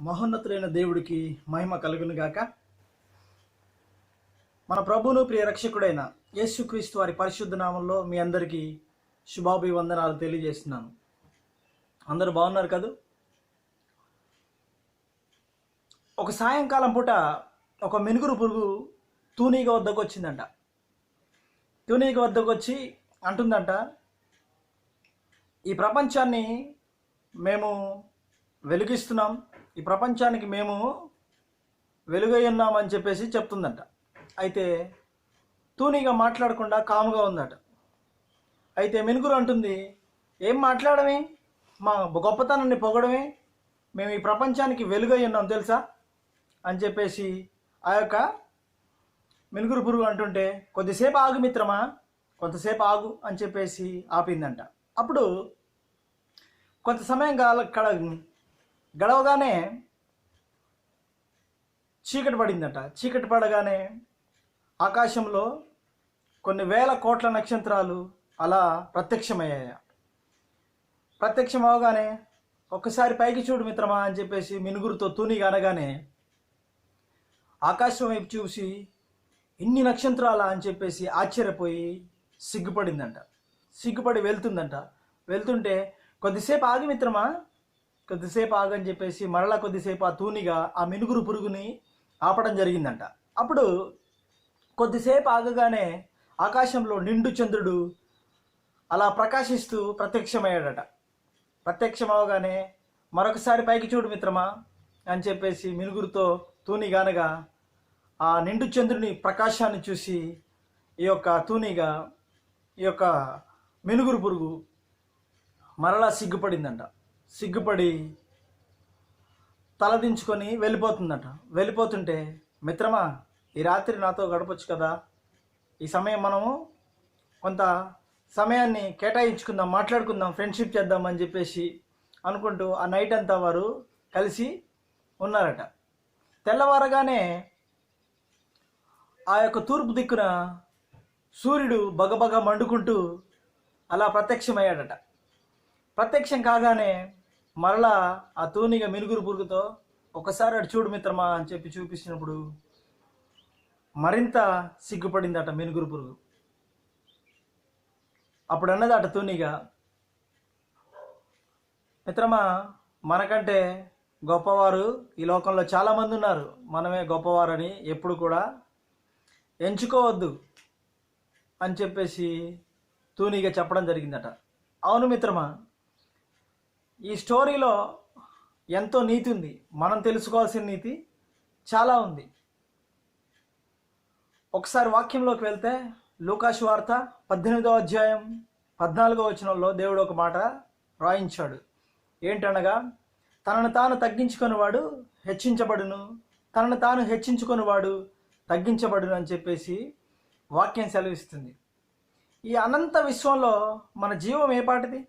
మహోన్నతులైన దేవుడికి మహిమ కలుగునుగాక మన ప్రభువును ప్రియ రక్షకుడైన యేసుక్రీస్తు వారి పరిశుద్ధ నామంలో మీ అందరికీ శుభాభివందనాలు తెలియజేస్తున్నాను. అందరూ బాగున్నారు కదూ? ఒక సాయంకాలం పూట ఒక మెనుగురు పురుగు తూనీగ వద్దకు వచ్చిందంట. తూనీగ వద్దకు వచ్చి అంటుందంట ఈ ప్రపంచాన్ని మేము వెలిగిస్తున్నాం ఈ ప్రపంచానికి మేము వెలుగై ఉన్నామని చెప్పేసి చెప్తుందంట. అయితే తూనీగా మాట్లాడకుండా కాముగా ఉందట. అయితే మెనుగురు అంటుంది ఏం మాట్లాడమే? మా గొప్పతనాన్ని పొగడమే? మేము ఈ ప్రపంచానికి వెలుగై ఉన్నాం తెలుసా? అని చెప్పేసి ఆ యొక్క మెనుగురు పురుగు అంటుంటే కొద్దిసేపు ఆగు మిత్రమా? కొంతసేపు ఆగు అని చెప్పేసి ఆపిందంట. అప్పుడు కొంత సమయం కాల కడ గడవగానే చీకటి పడిందట. చీకటి పడగానే ఆకాశంలో కొన్ని వేల కోట్ల నక్షత్రాలు అలా ప్రత్యక్షమయ్యాయి? ప్రత్యక్షం అవగానే ఒక్కసారి పైకి చూడు మిత్రమా అని చెప్పేసి మినుగురుతో తూనిగా అనగానే ఆకాశం వైపు చూసి ఇన్ని నక్షత్రాలా అని చెప్పేసి ఆశ్చర్యపోయి సిగ్గుపడిందంట. సిగ్గుపడి వెళ్తుందంట. వెళ్తుంటే కొద్దిసేపు ఆగి మిత్రమా. కొద్దిసేపు ఆగని చెప్పేసి మరలా కొద్దిసేపు ఆ తూనిగా ఆ మినుగురు పురుగుని ఆపడం జరిగిందంట. అప్పుడు కొద్దిసేపు ఆగగానే ఆకాశంలో నిండు చంద్రుడు అలా ప్రకాశిస్తూ ప్రత్యక్షమయ్యాడట. ప్రత్యక్షం అవగానే మరొకసారి పైకి చూడు మిత్రమా అని చెప్పేసి మినుగురుతో తూనిగానగా ఆ నిండు చంద్రుని ప్రకాశాన్ని చూసి ఈ యొక్క తూనిగా ఈ యొక్క మినుగురు పురుగు మరలా సిగ్గుపడిందంట. సిగ్గుపడి తలదించుకొని వెళ్ళిపోతుందట. వెళ్ళిపోతుంటే మిత్రమా ఈ రాత్రి నాతో గడపచ్చు కదా. ఈ సమయం మనము కొంత సమయాన్ని కేటాయించుకుందాం మాట్లాడుకుందాం ఫ్రెండ్షిప్ చేద్దాం అని చెప్పేసి అనుకుంటూ ఆ నైట్ అంతా వారు కలిసి ఉన్నారట. తెల్లవారగానే ఆ యొక్క తూర్పు దిక్కున సూర్యుడు బగబగ మండుకుంటూ అలా ప్రత్యక్షమయ్యాడట. ప్రత్యక్షం కాగానే మరలా ఆ తూనిగా మినుగురు పురుగుతో ఒకసారి అటు చూడు మిత్రమా అని చెప్పి చూపించినప్పుడు మరింత సిగ్గుపడిందట మినుగురు పురుగు. అప్పుడు అన్నది అట తూనిగా మిత్రమా మనకంటే గొప్పవారు ఈ లోకంలో చాలామంది ఉన్నారు. మనమే గొప్పవారని ఎప్పుడు కూడా ఎంచుకోవద్దు అని చెప్పేసి తూనీగా చెప్పడం జరిగిందట. అవును మిత్రమా ఈ స్టోరీలో ఎంతో నీతి ఉంది. మనం తెలుసుకోవాల్సిన నీతి చాలా ఉంది. ఒకసారి వాక్యంలోకి వెళ్తే లూకాసు వార్త పద్దెనిమిదో అధ్యాయం పద్నాలుగో వచనంలో దేవుడు ఒక మాట రాయించాడు. ఏంటనగా తనను తాను తగ్గించుకునేవాడు హెచ్చించబడును తనను తాను హెచ్చించుకునేవాడు తగ్గించబడును అని చెప్పేసి వాక్యం సెలవిస్తుంది. ఈ అనంత విశ్వంలో మన జీవం ఏ పాటిది?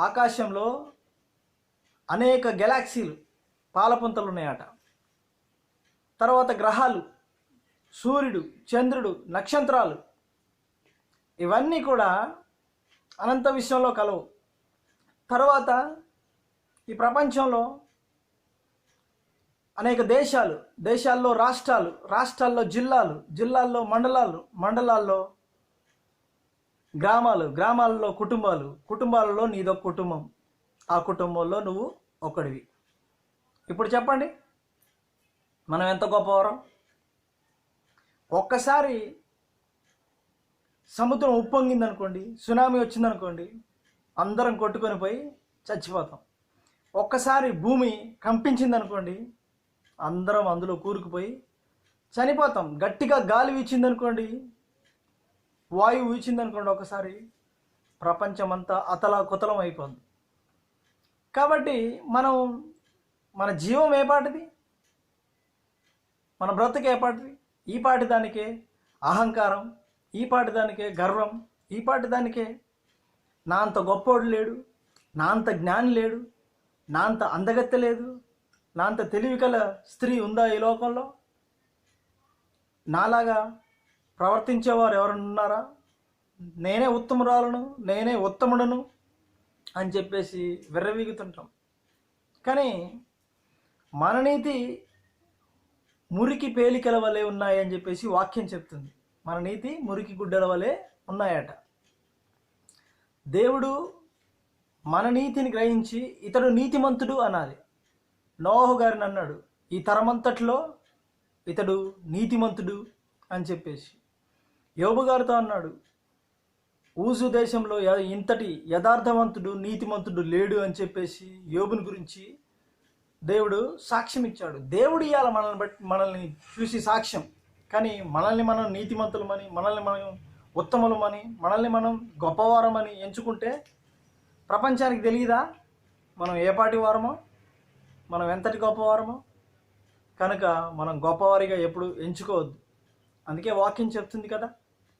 ఆకాశంలో అనేక గెలాక్సీలు పాలపుంతలు ఉన్నాయట తర్వాత గ్రహాలు సూర్యుడు చంద్రుడు నక్షత్రాలు ఇవన్నీ కూడా అనంత విశ్వంలో కలవు. తర్వాత ఈ ప్రపంచంలో అనేక దేశాలు దేశాల్లో రాష్ట్రాలు రాష్ట్రాల్లో జిల్లాలు జిల్లాల్లో మండలాలు మండలాల్లో గ్రామాలు గ్రామాల్లో కుటుంబాలు కుటుంబాలలో నీదొక కుటుంబం. ఆ కుటుంబంలో నువ్వు ఒకడివి. ఇప్పుడు చెప్పండి. మనం ఎంత గొప్పవరం? ఒక్కసారి సముద్రం ఉప్పొంగిందనుకోండి సునామీ వచ్చిందనుకోండి అందరం కొట్టుకొని పోయి చచ్చిపోతాం. ఒక్కసారి భూమి కంపించిందనుకోండి అందరం అందులో కూరుకుపోయి చనిపోతాం. గట్టిగా గాలి వీచిందనుకోండి వాయువు వీచిందనుకోండి ఒకసారి ప్రపంచమంతా అతలా కుతలం అయిపోయింది కాబట్టి మనం మన జీవం ఏ పాటిది? మన బ్రతుకు ఏ పాటిది? ఈ పాటి దానికే అహంకారం ఈ పాటి దానికే గర్వం ఈ పాటి దానికే నా అంత గొప్పోడు లేడు నా అంత జ్ఞాని లేడు నా అంత అందగత్తె లేదు నా అంత తెలివికల స్త్రీ ఉందా ఈ లోకంలో? నాలాగా ప్రవర్తించేవారు ఎవరైనా ఉన్నారా? నేనే ఉత్తమురాలను నేనే ఉత్తముడను అని చెప్పేసి విర్రవీగుతుంటాం. కానీ మన నీతి మురికి పేలికల వలె ఉన్నాయి అని చెప్పేసి వాక్యం చెప్తుంది. మన నీతి మురికి గుడ్డల వలె ఉన్నాయట. దేవుడు మన నీతిని గ్రహించి ఇతడు నీతిమంతుడు అనాలి. నోహు గారిని అన్నాడు ఈ తరమంతట్లో ఇతడు నీతిమంతుడు అని చెప్పేసి. యోబు గారితో అన్నాడు ఊజు దేశంలో ఇంతటి యథార్థవంతుడు నీతిమంతుడు లేడు అని చెప్పేసి యోబుని గురించి దేవుడు సాక్ష్యం ఇచ్చాడు. దేవుడు ఇవాళ మనల్ని బట్టి మనల్ని చూసి సాక్ష్యం. కానీ మనల్ని మనం నీతిమంతులమని మనల్ని మనం ఉత్తములమని మనల్ని మనం గొప్పవారమని ఎంచుకుంటే ప్రపంచానికి తెలియదా? మనం ఏ పాటి వారమో? మనం ఎంతటి గొప్పవారమో? కనుక మనం గొప్పవారిగా ఎప్పుడు ఎంచుకోవద్దు. అందుకే వాక్యం చెప్తుంది కదా.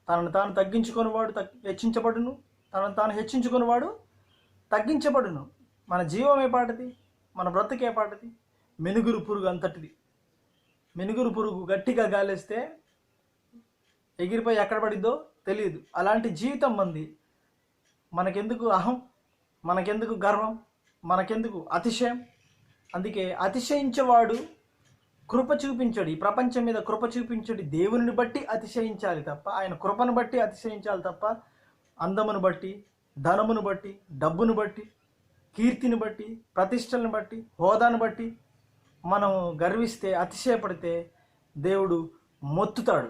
తనను తాను తగ్గించుకునేవాడు తగ్ హెచ్చించబడును. తనను తాను హెచ్చించుకునేవాడు తగ్గించబడును. మన జీవం ఏ పాటది? మన బ్రతుకు పాటది? మెనుగురు పురుగు అంతటిది. మెనుగురు పురుగు గట్టిగా గాలేస్తే ఎగిరిపోయి ఎక్కడ పడిద్దో తెలియదు. అలాంటి జీవితం మంది. మనకెందుకు అహం? మనకెందుకు గర్వం? మనకెందుకు అతిశయం? అందుకే అతిశయించేవాడు కృప చూపించడు. ఈ ప్రపంచం మీద కృప చూపించడు. దేవుని బట్టి అతిశయించాలి తప్ప ఆయన కృపను బట్టి అతిశయించాలి తప్ప అందమును బట్టి ధనమును బట్టి డబ్బును బట్టి కీర్తిని బట్టి ప్రతిష్టలను బట్టి హోదాను బట్టి మనం గర్విస్తే అతిశయపడితే దేవుడు మొత్తుతాడు.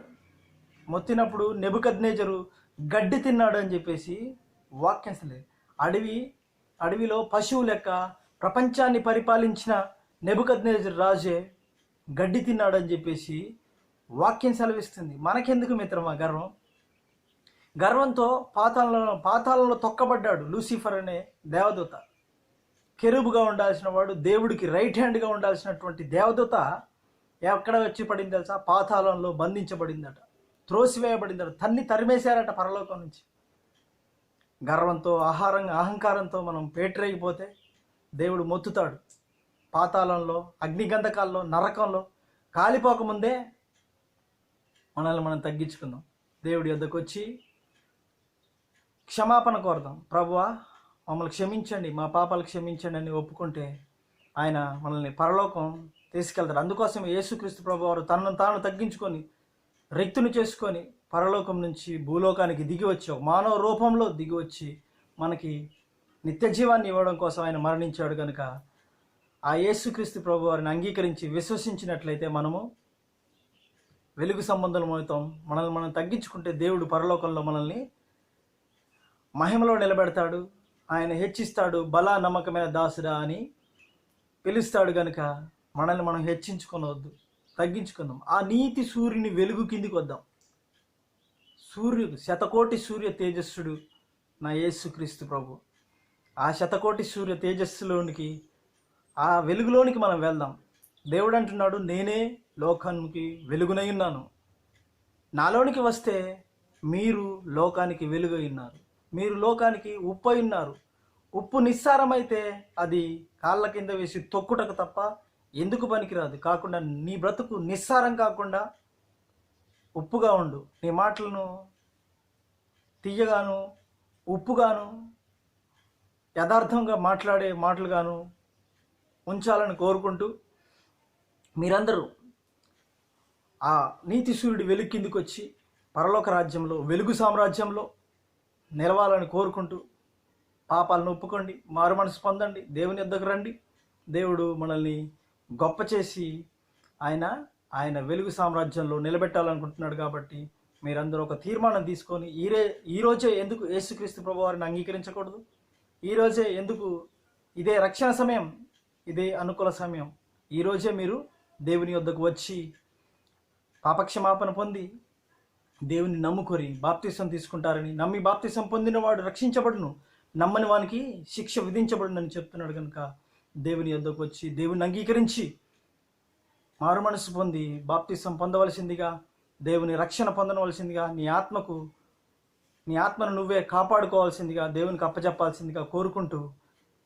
మొత్తినప్పుడు నెబుకద్నేజరు గడ్డి తిన్నాడు అని చెప్పేసి వాక్యంసలే అడవి అడవిలో పశువు లెక్క ప్రపంచాన్ని పరిపాలించిన నెబుకద్నేజర్ రాజే గడ్డి తిన్నాడు అని చెప్పేసి వాక్యం సెలవిస్తుంది. మనకెందుకు మిత్రమా గర్వం? గర్వంతో పాతాళంలో పాతాళంలో తొక్కబడ్డాడు లూసిఫర్ అనే దేవదూత. కెరుబుగా ఉండాల్సిన వాడు దేవుడికి రైట్ హ్యాండ్గా ఉండాల్సినటువంటి దేవదూత ఎక్కడ వచ్చి పడింది తెలుసా? పాతాళంలో బంధించబడిందట. త్రోసివేయబడిందట. తన్ని తరిమేశారట పరలోకం నుంచి. గర్వంతో ఆహారంగా అహంకారంతో మనం పేటరేగిపోతే దేవుడు మొత్తుతాడు. పాతాళంలో అగ్నిగంధకాల్లో నరకంలో కాలిపోకముందే మనల్ని మనం తగ్గించుకుందాం. దేవుడి వద్దకు వచ్చి క్షమాపణ కోరదాం. ప్రభువా మమ్మల్ని క్షమించండి మా పాపాలు క్షమించండి అని ఒప్పుకుంటే ఆయన మనల్ని పరలోకం తీసుకెళ్తాడు. అందుకోసం యేసుక్రీస్తు ప్రభు వారు తనను తాను తగ్గించుకొని రిక్తుని చేసుకొని పరలోకం నుంచి భూలోకానికి దిగి వచ్చి మానవ రూపంలో దిగి వచ్చి మనకి నిత్య జీవాన్ని ఇవ్వడం కోసం ఆయన మరణించాడు కనుక ఆ యేసుక్రీస్తు ప్రభు వారిని అంగీకరించి విశ్వసించినట్లయితే మనము వెలుగు సంబంధం అవుతాం. మనల్ని మనం తగ్గించుకుంటే దేవుడు పరలోకంలో మనల్ని మహిమలో నిలబెడతాడు. ఆయన హెచ్చిస్తాడు బల నమ్మకమైన దాసుడా అని పిలుస్తాడు గనుక మనల్ని మనం హెచ్చించుకొనవద్దు తగ్గించుకుందాం ఆ నీతి సూర్యుని వెలుగు కిందికి వద్దాం. సూర్యుడు శతకోటి సూర్య తేజస్సుడు నా యేసుక్రీస్తు ప్రభు. ఆ శతకోటి సూర్య తేజస్సులోనికి ఆ వెలుగులోనికి మనం వెళ్దాం. దేవుడు అంటున్నాడు నేనే లోకానికి వెలుగునై ఉన్నాను. నాలోనికి వస్తే మీరు లోకానికి వెలుగై ఉన్నారు. మీరు లోకానికి ఉప్పు అయి ఉన్నారు. ఉప్పు నిస్సారమైతే అది కాళ్ళ కింద వేసి తొక్కుటకు తప్ప ఎందుకు పనికిరాదు? కాకుండా నీ బ్రతుకు నిస్సారం కాకుండా ఉప్పుగా ఉండు. నీ మాటలను తీయగాను ఉప్పుగాను యథార్థంగా మాట్లాడే మాటలుగాను ఉంచాలని కోరుకుంటూ మీరందరూ ఆ నీతి సూర్యుడు వెలుగు కిందికి వచ్చి పరలోక రాజ్యంలో వెలుగు సామ్రాజ్యంలో నిలవాలని కోరుకుంటూ పాపాలను ఒప్పుకోండి మారు మనసు పొందండి దేవుని ఎద్దకు రండి. దేవుడు మనల్ని గొప్ప చేసి ఆయన ఆయన వెలుగు సామ్రాజ్యంలో నిలబెట్టాలనుకుంటున్నాడు కాబట్టి మీరందరూ ఒక తీర్మానం తీసుకొని ఈరే ఈరోజే ఎందుకు యేసుక్రీస్తు ప్రభు వారిని అంగీకరించకూడదు ఈరోజే ఎందుకు ఇదే రక్షణ సమయం ఇదే అనుకూల సమయం. ఈరోజే మీరు దేవుని యొద్దకు వచ్చి పాపక్షమాపణ పొంది దేవుని నమ్ముకొని బాప్తిసం తీసుకుంటారని నమ్మి బాప్తిసం పొందినవాడు రక్షించబడును. నమ్మని వానికి శిక్ష విధించబడునని చెప్తున్నాడు కనుక దేవుని యొద్దకు వచ్చి దేవుని అంగీకరించి మారు మనసు పొంది బాప్తిసం పొందవలసిందిగా దేవుని రక్షణ పొందవలసిందిగా నీ ఆత్మకు నీ ఆత్మను నువ్వే కాపాడుకోవాల్సిందిగా దేవునికి అప్పచెప్పాల్సిందిగా కోరుకుంటూ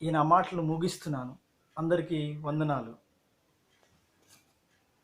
ఈ నా మాటలు ముగిస్తున్నాను. అందరికీ వందనాలు.